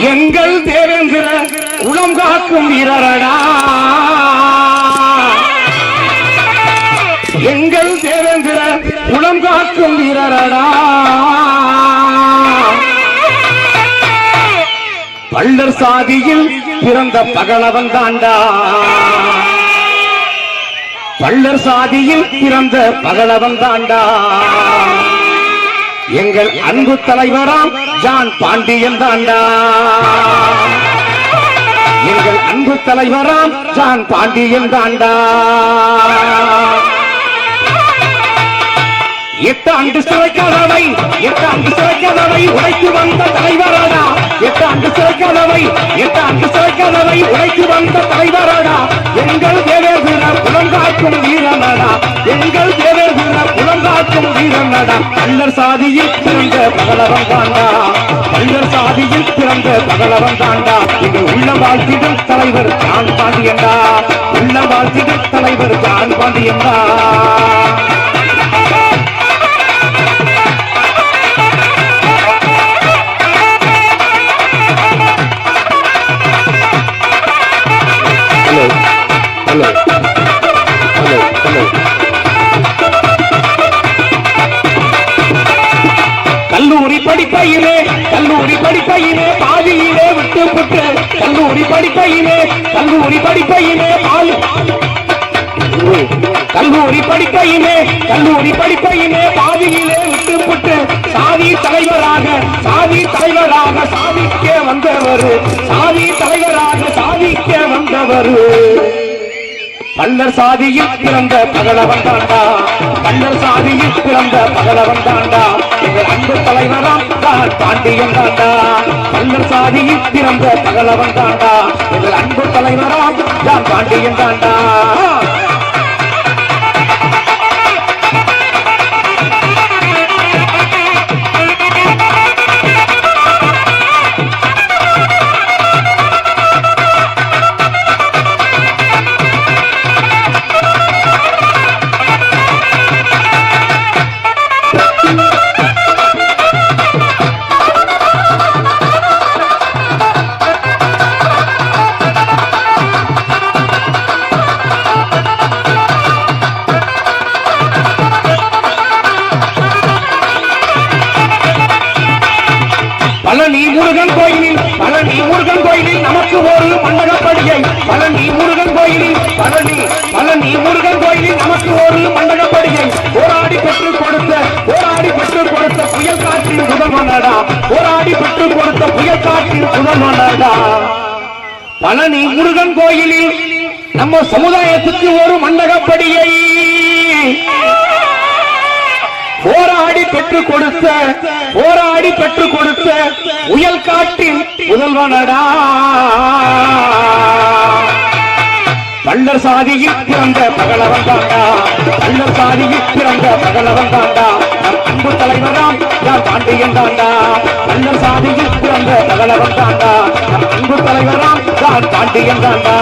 எங்கள் தேவேந்திர உளம் காக்கும் வீரரடா. எங்கள் தேவேந்திர உளம் காக்கும் வீரரடா. பள்ளர் சாதியில் பிறந்த பகலவன் தாண்டா. பள்ளர் சாதியில் பிறந்த பகலவன் தாண்டா. எங்கள் அன்பு தலைவராம் ஜான் பாண்டியன் தாண்டா. எங்கள் அன்பு தலைவராம் ஜான் பாண்டியன் தாண்டா. எட்டு ஆண்டு சிறைக்காதவை எட்டு ஆண்டு சிறைக்காதவை கதவை உடைத்து வந்த தலைவராடா. எட்டு ஆண்டு சிறைக்காதவை எட்டு ஆண்டு சிறைக்காதவை கதவை உடைத்து வந்த தலைவராடா. எங்கள் தேவேந்திர குலங்காக்கும் வீரனடா. எங்கள் தேவேந்திர வீரனடா கள்ளர் சாதியில் பிறந்த பகலவன் தாண்டா. கள்ளர் சாதியில் பிறந்த பகலவன் தாண்டா. எங்கள் உள்ள வாழ்த்திடும் தலைவர் ஜான் பாண்டியண்டா உள்ள வாழ்த்திடும் தலைவர் ஜான் பாண்டியண்டா கல்லூரி படிப்பையிலே கல்லூரி படிப்பையிலே கல்லூரி படிப்பையிலே கல்லூரி படிப்பையிலே பாதியிலே விட்டு புட்டு சாதி தலைவராக சாதி தலைவராக சாதிக்க வந்தவர். சாதி தலைவராக சாதிக்க வந்தவர். கள்ளர் சாதியில் பிறந்த பகலவன் தாண்டா. கள்ளர் சாதியில் பிறந்த பகலவன் தாண்டா. எங்கள் அன்பு தலைவராம் தான் பாண்டியன் தாண்டா. கள்ளர் சாதியில் பிறந்த பகலவன் தாண்டா. எங்கள் அன்பு தலைவராம் தான் பாண்டியன் தாண்டா. கோயிலில் ஒரு மண்டகப்படியை பழனி முருகன் கோயிலில் பழனி பழனி முருகன் கோயிலில் நமக்கு ஒரு மண்டகப்படியை போராடி பெற்றுக் கொடுத்த போராடி பெற்றுக் கொடுத்த புயல் காற்றின் முதல்வனடா போராடி பெற்றுக் கொடுத்த புயல் காற்றின் முதல்வனடா பழனி முருகன் கோயிலில் நம்ம சமுதாயத்துக்கு ஒரு மண்டகப்படியை போராடி பெற்றுக் கொடுத்த போராடி பெற்றுக் கொடுத்த உயல் காட்டின் முதல்வனடா சாதியில் பிறந்த பகலவன் தாண்டா நல்ல சாதியில் பிறந்த பகலவன் தாண்டா நம் அன்பு தலைவராம் யார் பாண்டியன் தாண்டா நல்ல சாதியில் பிறந்த பகலவன் தாண்டா நம் அன்பு தலைவராம் யார் பாண்டியன் தாண்டா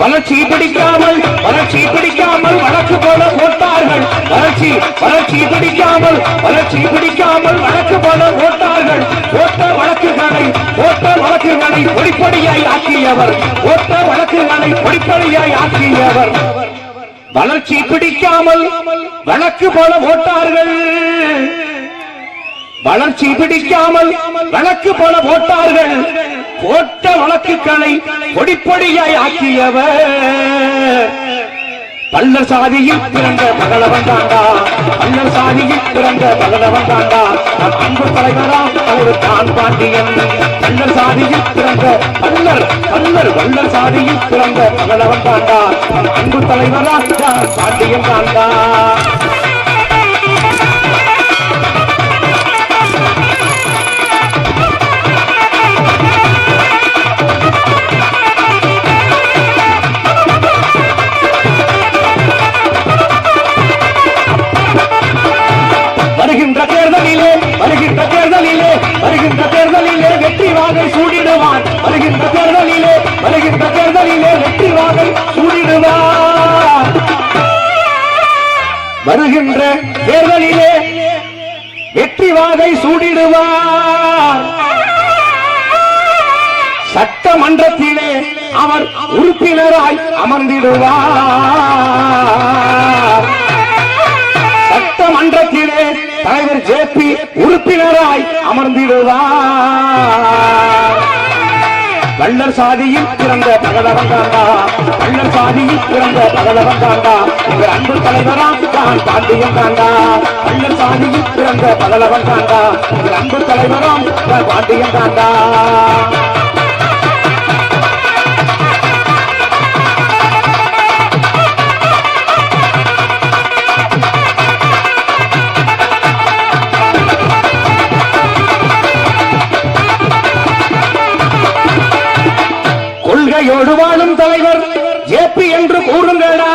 வளர்ச்சி பிடிக்காமல் வளர்ச்சி பிடிக்காமல் வழக்கு போல போட்டார்கள் வளர்ச்சி வளர்ச்சி பிடிக்காமல் வளர்ச்சி பிடிக்காமல் வழக்கு போல போட்டார்கள் போட்ட வழக்குகளை போட்ட வழக்குகளை பொடிப்படியாய் ஆக்கியவர். போட்ட வழக்குகளை பொடிப்படியாய் ஆக்கியவர். வளர்ச்சி பிடிக்காமல் வழக்கு போல போட்டார்கள் வளர்ச்சி பிடிக்காமல் வழக்கு போல போட்டார்கள். போட்ட வழக்குகளை பொடிப்பொடியாய் ஆக்கியவர். பள்ளர் சாதியில் பிறந்த பகலவன் தாண்டா. பள்ளர் சாதியில் பிறந்த பகலவன் தாண்டா. நம் அன்பு தலைவரா தலைவர் தான் பாண்டியன். பள்ளர் சாதியில் பிறந்த பல்லர் பல்லர் வள்ளர் சாதியில் பிறந்த பகலவன் தாண்டா. நம் அன்பு தலைவரா தான் பாண்டியன் தாண்டா. தேர்தலிலே வெற்றி வாகை சூடிடுவார். சட்டமன்றத்திலே அவர் உறுப்பினராய் அமர்ந்திடுவார். சட்டமன்றத்திலே தலைவர் ஜே பி உறுப்பினராய் அமர்ந்திடுவார். கள்ளர் சாதியில் பிறந்த பகலவன் தாண்டா கள்ளர் சாதியில் பிறந்த பகலவன் தாண்டா எங்கள் அன்பு தலைவரா தான் பாண்டியன் தாண்டா கள்ளர் சாதியில் பிறந்த பகலவன் தாண்டா எங்கள் அன்பு தலைவராம் பாண்டியன் தாண்டா கொள்கையோடு வாழும் தலைவர் ஏபி என்று கூறுங்களா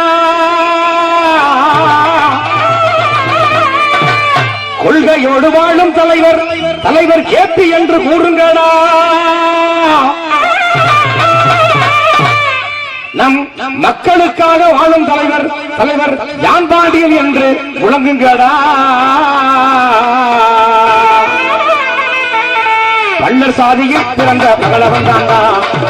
கொள்கையோடு வாழும் தலைவர் தலைவர் கேபி என்று கூறுங்களா நம் மக்களுக்காக வாழும் தலைவர் தலைவர் யான் பாண்டியன் என்று முழங்குங்கடா வள்ளர் சாதியில் பிறந்த பகலவன் தாண்டா.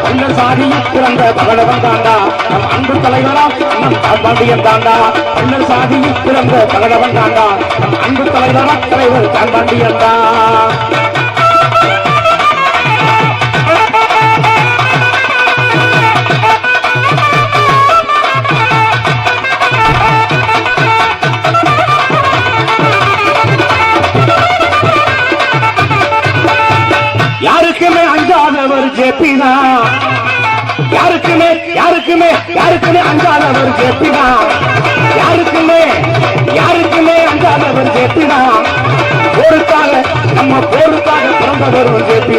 வள்ளர் சாதியில் பிறந்த பகலவன் தாண்டா. நம் அன்பு தலைவராம் நம் பாண்டியன் தாண்டா. வள்ளர் சாதியில் பிறந்த பகலவன் தாண்டா. நம் அன்பு தலைவரா தலைவர் பாண்டியன் தான் யாருக்குமே யாருக்குமே யாருக்குமே அஞ்சாதவர் ஜேபி யாருக்குமே யாருக்குமே அஞ்சாதவர் ஜேபி போருக்காக நம்ம போருக்காக பிறந்தவர் ஜேபி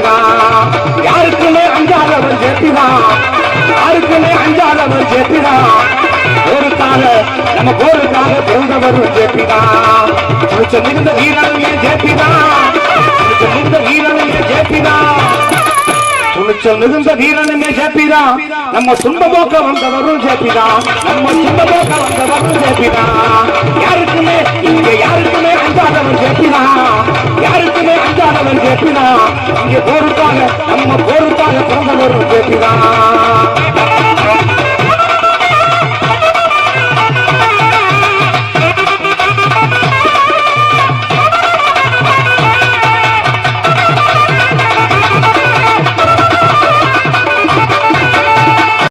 யாருக்குமே அஞ்சாதவர் ஜேபி யாருக்குமே அஞ்சாதவர் ஜேபி போருக்காக நம்ம போருக்காக பிறந்தவர் ஜேபி தான் துணிச்சல் மிகுந்த வீரனுமே ஜேபி தான் மிகுந்த வீரனுமே ஜேபி துணிச்சல் மிகுந்த வீரனுமே ஜேபிதா நம்ம துன்ப போக்க வந்தவரும் ஜேபிதா நம்ம துன்ப போக்க வந்தவரும் ஜேபிதா யாருக்குமே இங்க யாருக்குமே அஞ்சாதவன் ஜேபிதா யாருக்குமே அஞ்சாதவன் ஜேபிதா இங்க போருக்காக நம்ம போருக்காக பிறந்தவரும் ஜேபிதா